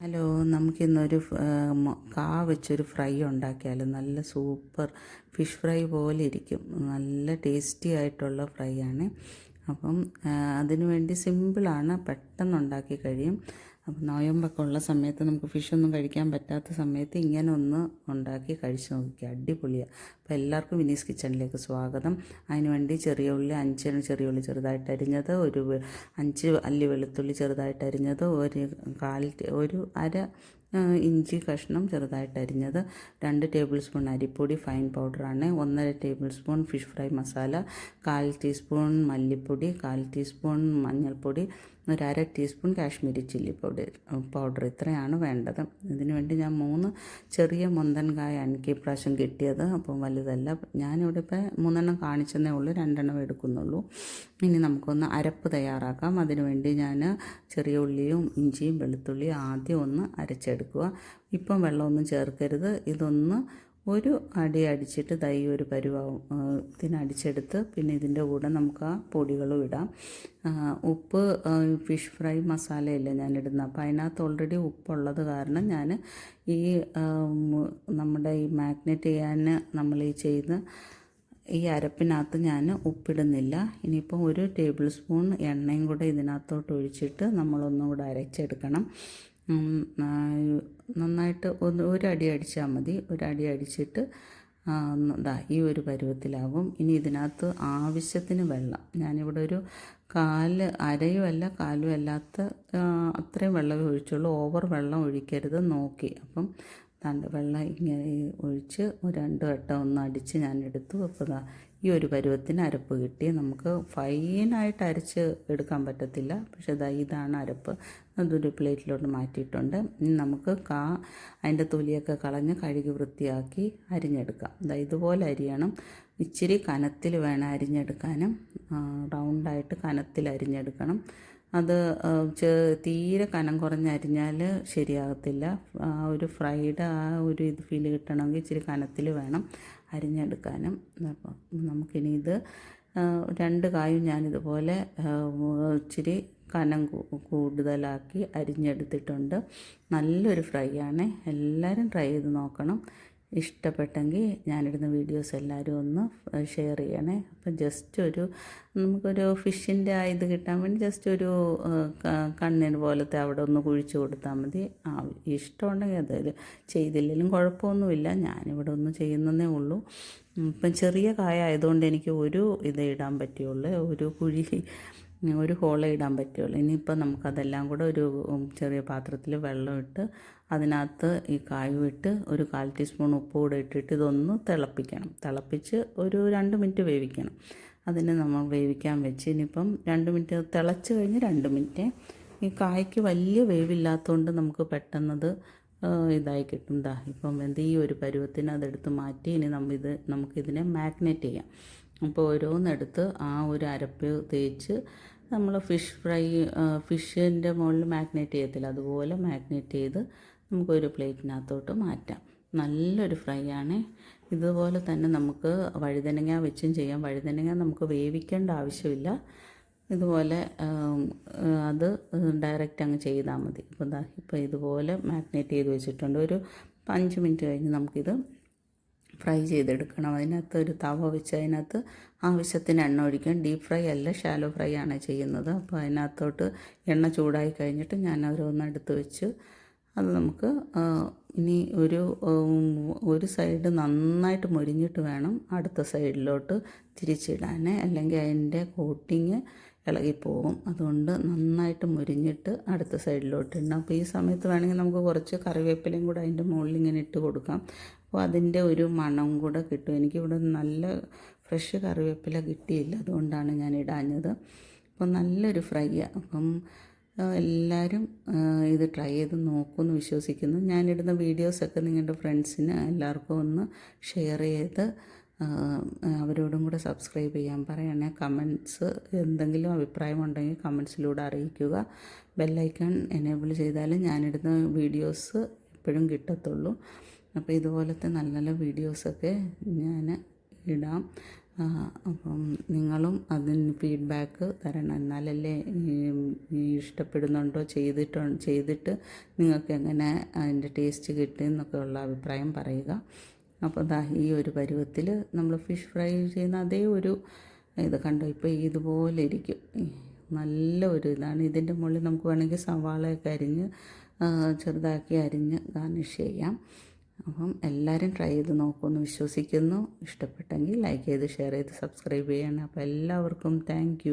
Hello നമുക്കിന്നൊരു കാ വെച്ചൊരു ഫ്രൈ ഉണ്ടാക്കിയാലോ? നല്ല സൂപ്പർ ഫിഷ് ഫ്രൈ പോലെ ഇരിക്കും. നല്ല ടേസ്റ്റി ആയിട്ടുള്ള ഫ്രൈ ആണ്. അപ്പം അതിനുവേണ്ടി അതിനു വേണ്ടി സിമ്പിളാണ് പെട്ടെന്ന് ഉണ്ടാക്കി കഴിയും. അപ്പം നോയമ്പൊക്കെ ഉള്ള സമയത്ത് നമുക്ക് ഫിഷൊന്നും കഴിക്കാൻ പറ്റാത്ത സമയത്ത് ഇങ്ങനെ ഒന്ന് ഉണ്ടാക്കി കഴിച്ചു നോക്കിക്കുക അടിപൊളിയാണ് അപ്പോൾ എല്ലാവർക്കും വിനീസ് കിച്ചണിലേക്ക് സ്വാഗതം. അതിനുവേണ്ടി ചെറിയ ഉള്ളി അഞ്ച് ചെറിയ ഉള്ളി ചെറുതായിട്ട് അരിഞ്ഞത് ഒരു അഞ്ച് അല്ലി വെളുത്തുള്ളി ചെറുതായിട്ട് അരിഞ്ഞത് ഒരു കാൽ ഒരു അര ഇഞ്ചി കഷ്ണം ചെറുതായിട്ട് അരിഞ്ഞത് രണ്ട് ടേബിൾ സ്പൂൺ അരിപ്പൊടി ഫൈൻ പൗഡറാണ് ഒന്നര tablespoon fish fry masala കാൽ ടീസ്പൂൺ മല്ലിപ്പൊടി കാൽ ടീസ്പൂൺ മഞ്ഞൾപ്പൊടി ഒരു അര teaspoon Kashmiri chilli powder powder ഇത്രയാണ് വേണ്ടത്. ഇതിനു വേണ്ടി ഞാൻ മൂന്ന് ചെറിയ മുന്തൻകായ എനിക്ക് ഇപ്രാവശ്യം കിട്ടിയത്. അപ്പം വലുതല്ല. ഞാനിവിടെ ഇപ്പോൾ മൂന്നെണ്ണം കാണിച്ചെന്നേ ഉള്ളൂ. രണ്ടെണ്ണം എടുക്കുന്നുള്ളൂ. ഇനി നമുക്കൊന്ന് അരപ്പ് തയ്യാറാക്കാം. അതിനുവേണ്ടി ഞാൻ ചെറിയ ഉള്ളിയും ഇഞ്ചിയും വെളുത്തുള്ളിയും ആദ്യം ഒന്ന് അരച്ചെടുക്കുക. ഇപ്പം വെള്ളമൊന്നും ചേർക്കരുത്. ഇതൊന്ന് ഒരു അടി അടിച്ചിട്ട് തൈ ഒരു പരുവാവും. ഇതിനടിച്ചെടുത്ത് പിന്നെ ഇതിന്റെ കൂടെ നമുക്ക് ആ പൊടികളും ഇടാം. ഉപ്പ് ഫിഷ് ഫ്രൈ മസാലയല്ല ഞാൻ ഇടുന്നത് അപ്പോൾ അതിനകത്ത് ഓൾറെഡി ഉപ്പുള്ളത് കാരണം ഞാൻ ഈ നമ്മുടെ ഈ മാഗ്നറ്റ് ചെയ്യാൻ നമ്മൾ ഈ ചെയ്യുന്ന ഈ അരപ്പിനകത്ത് ഞാൻ ഉപ്പിടുന്നില്ല. ഇനിയിപ്പോൾ ഒരു ടേബിൾ സ്പൂൺ എണ്ണയും കൂടെ ഇതിനകത്തോട്ട് ഒഴിച്ചിട്ട് നമ്മളൊന്നും കൂടെ അരച്ചെടുക്കണം. നന്നായിട്ട് ഒന്ന് ഒരടി അടിച്ചാൽ മതി. ഒരടി അടിച്ചിട്ട് ഇതാ ഈ ഒരു പരുവത്തിലാകും ഇനി ഇതിനകത്ത് ആവശ്യത്തിന് വെള്ളം. ഞാനിവിടെ ഒരു കാൽ അരയുമല്ല കാലും അല്ലാത്ത അത്രയും വെള്ളമേ ഒഴിച്ചുള്ളൂ. ഓവർ വെള്ളം ഒഴിക്കരുത് നോക്കി. അപ്പം തണ്ട് വെള്ളം ഇങ്ങനെ ഒഴിച്ച് രണ്ട് വട്ടം ഒന്ന് അടിച്ച് ഞാൻ എടുത്തു. അപ്പോൾ ഈ ഒരു പരുവത്തിന് അരപ്പ് കിട്ടി. നമുക്ക് ഫൈനായിട്ട് അരച്ച് എടുക്കാൻ പറ്റത്തില്ല. പക്ഷേ ദാ ഇതാണ് അരപ്പ്. അതൊരു പ്ലേറ്റിലോട്ട് മാറ്റിയിട്ടുണ്ട്. നമുക്ക് കാ അതിന്റെ തൊലിയൊക്കെ കളഞ്ഞ് കഴുകി വൃത്തിയാക്കി അരിഞ്ഞെടുക്കാം. ദാ ഇതുപോലെ അരിയണം. ഇച്ചിരി കനത്തിൽ വേണം അരിഞ്ഞെടുക്കാനും. റൗണ്ടായിട്ട് കനത്തിൽ അരിഞ്ഞെടുക്കണം. അത് തീരെ കനം കുറഞ്ഞരിഞ്ഞാൽ ശരിയാകത്തില്ല. ആ ഒരു ഫ്രൈഡ് ആ ഒരു ഇത് ഫീൽ കിട്ടണമെങ്കിൽ ഇച്ചിരി കനത്തിൽ വേണം അരിഞ്ഞെടുക്കാനും. അപ്പം നമുക്കിനി ഇത് രണ്ട് കായും ഞാനിതുപോലെ ഇച്ചിരി കനം കൂടുതലാക്കി അരിഞ്ഞെടുത്തിട്ടുണ്ട്. നല്ലൊരു ഫ്രൈ ആണ്. എല്ലാവരും ട്രൈ ചെയ്ത് നോക്കണം. ഇഷ്ടപ്പെട്ടെങ്കിൽ ഞാനിടുന്ന വീഡിയോസ് എല്ലാവരും ഒന്ന് ഷെയർ ചെയ്യണേ. അപ്പം ജസ്റ്റ് ഒരു നമുക്കൊരു ഫിഷിന്റെ ഇത് കിട്ടാൻ വേണ്ടി ജസ്റ്റ് ഒരു കണ്ണിന് പോലത്തെ അവിടെ ഒന്ന് കുഴിച്ച് കൊടുത്താൽ മതി. ആ ഇഷ്ടമുണ്ടെങ്കിൽ അത് ചെയ്തില്ലെങ്കിലും കുഴപ്പമൊന്നുമില്ല. ഞാനിവിടെ ഒന്ന് ചെയ്യുന്നതേ ഉള്ളൂ. ഇപ്പം ചെറിയ കായ ആയതുകൊണ്ട് എനിക്ക് ഒരു ഇത് ഇടാൻ പറ്റുള്ളൂ. ഒരു കുഴി ഒരു ഹോളേ ഇടാൻ പറ്റുള്ളൂ. ഇനിയിപ്പോൾ നമുക്കതെല്ലാം കൂടെ ഒരു ചെറിയ പാത്രത്തിൽ വെള്ളം ഇട്ട് അതിനകത്ത് ഈ കായും ഇട്ട് ഒരു കാൽ ടീസ്പൂൺ ഉപ്പ് കൂടെ ഇട്ടിട്ട് ഇതൊന്ന് തിളപ്പിക്കണം. തിളപ്പിച്ച് ഒരു രണ്ട് മിനിറ്റ് വേവിക്കണം. അതിന് നമ്മൾ വേവിക്കാൻ വെച്ച് ഇനിയിപ്പം രണ്ട് മിനിറ്റ് തിളച്ച് കഴിഞ്ഞ് രണ്ട് മിനിറ്റ് ഈ കായ്ക്ക് വലിയ വേവില്ലാത്തതുകൊണ്ട് നമുക്ക് പെട്ടെന്നത് ഇതായി കിട്ടും. ദാ ഇപ്പം എന്ത് ഈ ഒരു പരുവത്തിന് അതെടുത്ത് മാറ്റി ഇനി നമ്മൾ ഇത് നമുക്കിതിനെ മാഗ്നേറ്റ് ചെയ്യാം. അപ്പോൾ ഓരോന്നെടുത്ത് ആ ഒരു അരപ്പ് തേച്ച് നമ്മൾ ഫിഷ് ഫ്രൈ ഫിഷിന്റെ മുകളിൽ മാഗ്നേറ്റ് ചെയ്യത്തില്ല. അതുപോലെ മാഗ്നേറ്റ് ചെയ്ത് നമുക്കൊരു പ്ലേറ്റിനകത്തോട്ട് മാറ്റാം. നല്ലൊരു ഫ്രൈ ആണ്. ഇതുപോലെ തന്നെ നമുക്ക് വഴുതനങ്ങ വെച്ചും ചെയ്യാം. വഴുതനങ്ങ നമുക്ക് വേവിക്കേണ്ട ആവശ്യമില്ല. ഇതുപോലെ അത് ഡയറക്റ്റ് അങ്ങ് ചെയ്താൽ മതി. അപ്പോൾ ഇപ്പോൾ ഇതുപോലെ മാഗ്നേറ്റ് ചെയ്ത് വെച്ചിട്ടുണ്ട്. ഒരു അഞ്ച് മിനിറ്റ് കഴിഞ്ഞ് നമുക്കിത് ഫ്രൈ ചെയ്തെടുക്കണം. അതിനകത്ത് ഒരു തവ വെച്ച് അതിനകത്ത് ആവശ്യത്തിന് എണ്ണ ഒഴിക്കാം ഡീപ്പ് ഫ്രൈ അല്ല ഷാലോ ഫ്രൈ ആണ് ചെയ്യുന്നത്. അപ്പോൾ അതിനകത്തോട്ട് എണ്ണ ചൂടായി കഴിഞ്ഞിട്ട് ഞാൻ ഓരോന്ന് എടുത്ത് വെച്ച് അത് നമുക്ക് ഇനി ഒരു ഒരു സൈഡ് നന്നായിട്ട് മുരിഞ്ഞിട്ട് വേണം അടുത്ത സൈഡിലോട്ട് തിരിച്ചിടാൻ അല്ലെങ്കിൽ അതിന്റെ കോട്ടിങ് ഇളകിപ്പോകും. അതുകൊണ്ട് നന്നായിട്ട് മുരിഞ്ഞിട്ട് അടുത്ത സൈഡിലോട്ട് ഇടണം. അപ്പോൾ ഈ സമയത്ത് വേണമെങ്കിൽ നമുക്ക് കുറച്ച് കറിവേപ്പിലയും കൂടെ അതിന്റെ മുകളിൽ ഇങ്ങനെ ഇട്ട് കൊടുക്കാം. അപ്പോൾ അതിന്റെ ഒരു മണം കൂടെ കിട്ടും. എനിക്കിവിടെ നല്ല ഫ്രഷ് കറിവേപ്പില കിട്ടിയില്ല. അതുകൊണ്ടാണ് ഞാൻ ഇടാഞ്ഞത്. അപ്പോൾ നല്ലൊരു ഫ്രൈ അപ്പം എല്ലാവരും ഇത് ട്രൈ ചെയ്ത് നോക്കുമെന്ന് വിശ്വസിക്കുന്നു. ഞാനിടുന്ന വീഡിയോസൊക്കെ നിങ്ങളുടെ ഫ്രണ്ട്സിന് എല്ലാവർക്കും ഒന്ന് ഷെയർ ചെയ്ത് അവരോടും കൂടെ സബ്സ്ക്രൈബ് ചെയ്യാൻ പറയണേ. കമൻസ് എന്തെങ്കിലും അഭിപ്രായം ഉണ്ടെങ്കിൽ കമൻസിലൂടെ അറിയിക്കുക ബെല്ലൈക്കൺ എനേബിൾ ചെയ്താൽ ഞാനിടുന്ന വീഡിയോസ് എപ്പോഴും കിട്ടത്തുള്ളൂ. അപ്പോൾ ഇതുപോലത്തെ നല്ല നല്ല വീഡിയോസൊക്കെ ഞാൻ ഇടാം. അപ്പം നിങ്ങളും അതിന് ഫീഡ്ബാക്ക് തരണം. എന്നാലല്ലേ ഇഷ്ടപ്പെടുന്നുണ്ടോ ചെയ്തിട്ട് ചെയ്തിട്ട് നിങ്ങൾക്ക് എങ്ങനെ അതിന്റെ ടേസ്റ്റ് കിട്ടി എന്നൊക്കെ ഉള്ള അഭിപ്രായം പറയുക. അപ്പോൾ ദാ ഈ ഒരു പരുവത്തിൽ നമ്മൾ ഫിഷ് ഫ്രൈ ചെയ്യുന്ന അതേ ഒരു ഇത് കണ്ടോ? ഇപ്പോൾ ഇതുപോലെ ഇരിക്കും. നല്ല ഒരു ഇതാണ്. ഇതിന്റെ മുകളിൽ നമുക്ക് വേണമെങ്കിൽ സവാളയൊക്കെ അരിഞ്ഞ് ചെറുതാക്കി അരിഞ്ഞ് ഗാർണിഷ് ചെയ്യാം. അപ്പം എല്ലാവരും ട്രൈ ചെയ്ത് നോക്കുമെന്ന് വിശ്വസിക്കുന്നു. ഇഷ്ടപ്പെട്ടെങ്കിൽ ലൈക്ക് ചെയ്ത് ഷെയർ ചെയ്ത് സബ്സ്ക്രൈബ് ചെയ്യണം. അപ്പോൾ എല്ലാവർക്കും താങ്ക്